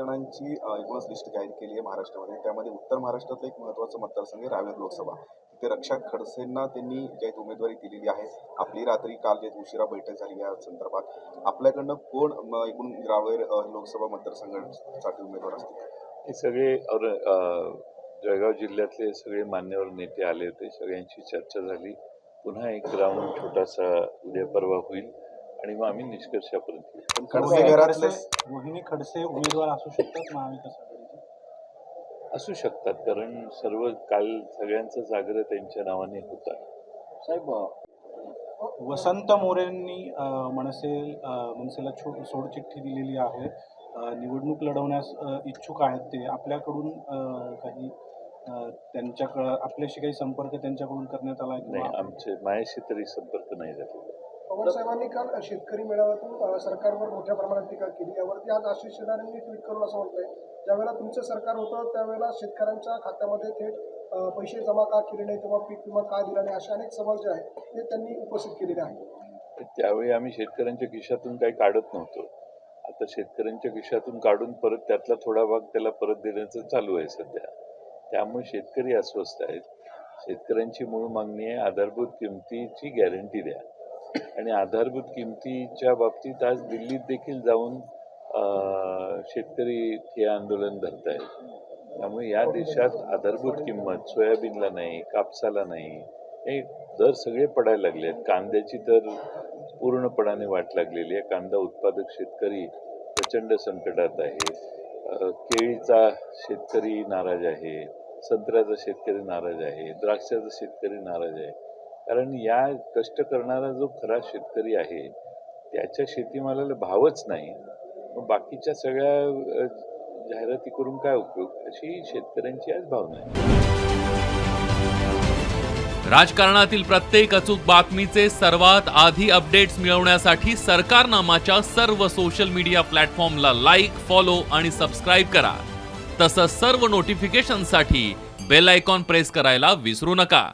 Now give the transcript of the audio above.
जणांची एकूणच लिस्ट जाहीर केली आहे महाराष्ट्रामध्ये. त्यामध्ये उत्तर महाराष्ट्रातलं एक महत्त्वाचं मतदारसंघ आहे रावेर लोकसभा. तिथे रक्षा खडसेंना त्यांनी ज्यात उमेदवारी दिलेली आहे. आपली रात्री काल जे उशिरा बैठक झाली या संदर्भात. आपल्याकडनं कोण एकूण रावेर लोकसभा मतदारसंघासाठी उमेदवार असतील? हे सगळे और जळगाव जिल्ह्यातले सगळे मान्यवर नेते आले होते. सगळ्यांची चर्चा झाली. पुन्हा एक राऊंड छोटासा उद्या परवा होईल. आणि मग आम्ही निष्कर्षापर्यंत खडसे खडसे मोहिनी खडसे उमेदवार असू शकतात महाविकास असू शकतात कारण सर्व काल सगळ्यांचाच आग्रह त्यांच्या नावाने होता साहेब वसंत मोरेंनी मनसे मनसेला छो सोडचिठ्ठी दिलेली आहे. निवडणूक लढवण्यास इच्छुक आहेत ते. आपल्याकडून काही त्यांच्याकडं आपल्याशी काही संपर्क त्यांच्याकडून करण्यात आला आहे नाही आमचे माझ्याशी तरी संपर्क नाही झालेला. पवार साहेबांनी काल शेतकरी मेळाव्यातून सरकारवर मोठ्या प्रमाणात टीका केली. यावरती आज आशिष शेलार ट्विट करून असं म्हटलंय ज्यावेळेला तुमचं सरकार होतं त्यावेळेला शेतकऱ्यांच्या खात्यामध्ये थेट पैसे जमा का केले नाही किंवा पीक विमा का दिला नाही असे अनेक सवाल जे आहेत ते त्यांनी उपस्थित केलेले आहेत. त्यावेळी आम्ही शेतकऱ्यांच्या खिशातून काही काढत नव्हतो. आता शेतकऱ्यांच्या खिशातून काढून परत त्यातला थोडा भाग त्याला परत देण्याचं चालू आहे सध्या. त्यामुळे शेतकरी अस्वस्थ आहेत. शेतकऱ्यांची मूळ मागणी आहे आधारभूत किमतीची गॅरंटी द्या. आणि आधारभूत किमतीच्या बाबतीत आज दिल्लीत देखील जाऊन शेतकरी हे आंदोलन धरत आहेत त्यामुळे या देशात आधारभूत किंमत सोयाबीनला नाही कापसाला नाही हे दर सगळे पडायला लागले आहेत. कांद्याची तर पूर्णपणाने वाट लागलेली आहे. कांदा उत्पादक शेतकरी प्रचंड संकटात आहे. केळीचा शेतकरी नाराज आहे. संत्र्याचा शेतकरी नाराज आहे. द्राक्षाचा शेतकरी नाराज आहे. कारण या कष्ट करणारा जो खरा शेतकरी आहे त्याच्या शेतीमालाला भावच नाही. मग बाकीच्या सगळ्या जाहिराती करून काय उपयोग? अशी शेतकऱ्यांची आज भावना आहे. राजकारणातील प्रत्येक अचूक बातमीचे सर्वात आधी अपडेट्स मिळवण्यासाठी सरकारनामाच्या सर्व सोशल मीडिया प्लॅटफॉर्मला लाईक फॉलो आणि सबस्क्राईब करा. तसंच सर्व नोटिफिकेशनसाठी बेल आयकॉन प्रेस करायला विसरू नका.